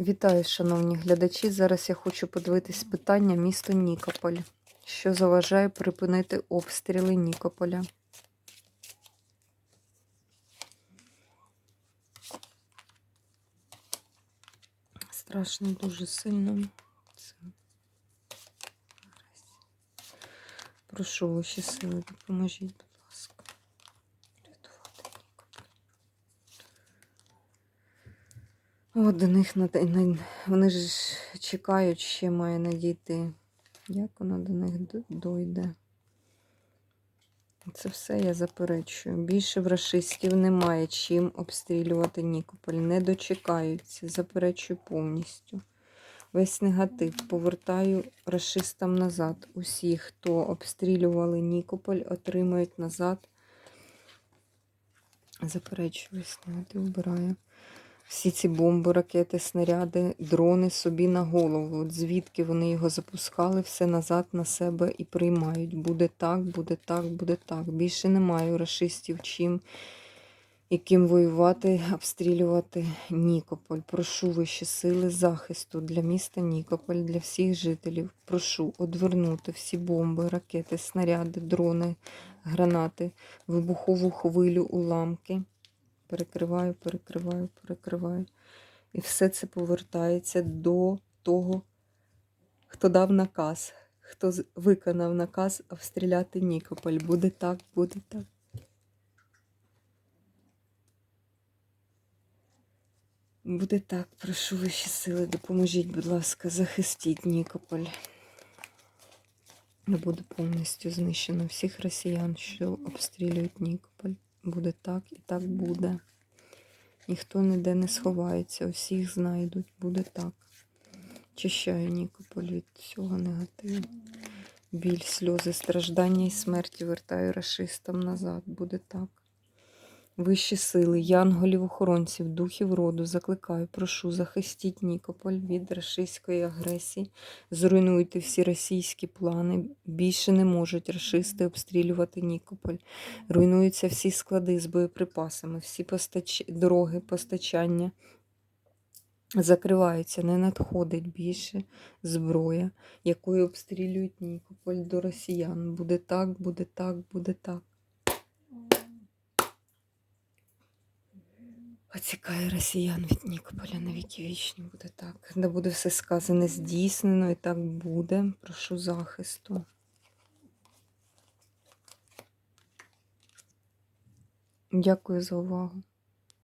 Вітаю, шановні глядачі. Зараз я хочу подивитись питання місто Нікополь. Що заважає припинити обстріли Нікополя? Страшно дуже сильно. Прошу ваші сили, допоможіть, будь ласка. Рятувати Нікополь. От до них на, на, вони ж чекають, ще має надійти. Як вона до них дойде? Це все я заперечую. Більше в рашистів немає чим обстрілювати Нікополь. Не дочекаються. Заперечую повністю. Весь негатив повертаю рашистам назад. Усі, хто обстрілювали Нікополь, отримають назад. Заперечую, весь негатив вбираю. Всі ці бомби, ракети, снаряди, дрони собі на голову. От звідки вони його запускали, все назад на себе і приймають. Буде так, буде так, буде так. Більше немає у рашистів чим, яким воювати, обстрілювати Нікополь. Прошу вищі сили захисту для міста Нікополь, для всіх жителів. Прошу одвернути всі бомби, ракети, снаряди, дрони, гранати, вибухову хвилю, уламки перекриваю, перекриваю, перекриваю. І все це повертається до того, хто дав наказ, хто виконав наказ обстріляти Нікополь. Буде так, буде так. Буде так, прошу вищі сили, допоможіть, будь ласка, захистіть Нікополь. Не буде повністю знищено всіх росіян, що обстрілюють Нікополь. Буде так і так буде. Ніхто ніде не сховається, усіх знайдуть, буде так. Чищаю Нікополь від всього негативу. Біль, сльози, страждання і смерті вертаю расистам назад. Буде так. Вищі сили, янголів, охоронців, духів роду, закликаю, прошу, захистіть Нікополь від рашистської агресії, зруйнуйте всі російські плани. Більше не можуть рашисти обстрілювати Нікополь. Руйнуються всі склади з боєприпасами, всі постач... дороги, постачання закриваються, не надходить більше зброя, якою обстрілюють Нікополь до росіян. Буде так, буде так, буде так. Оцікає росіян від Нікополя на віки вічні буде так. Де буде все сказане здійснено і так буде. Прошу захисту. Дякую за увагу.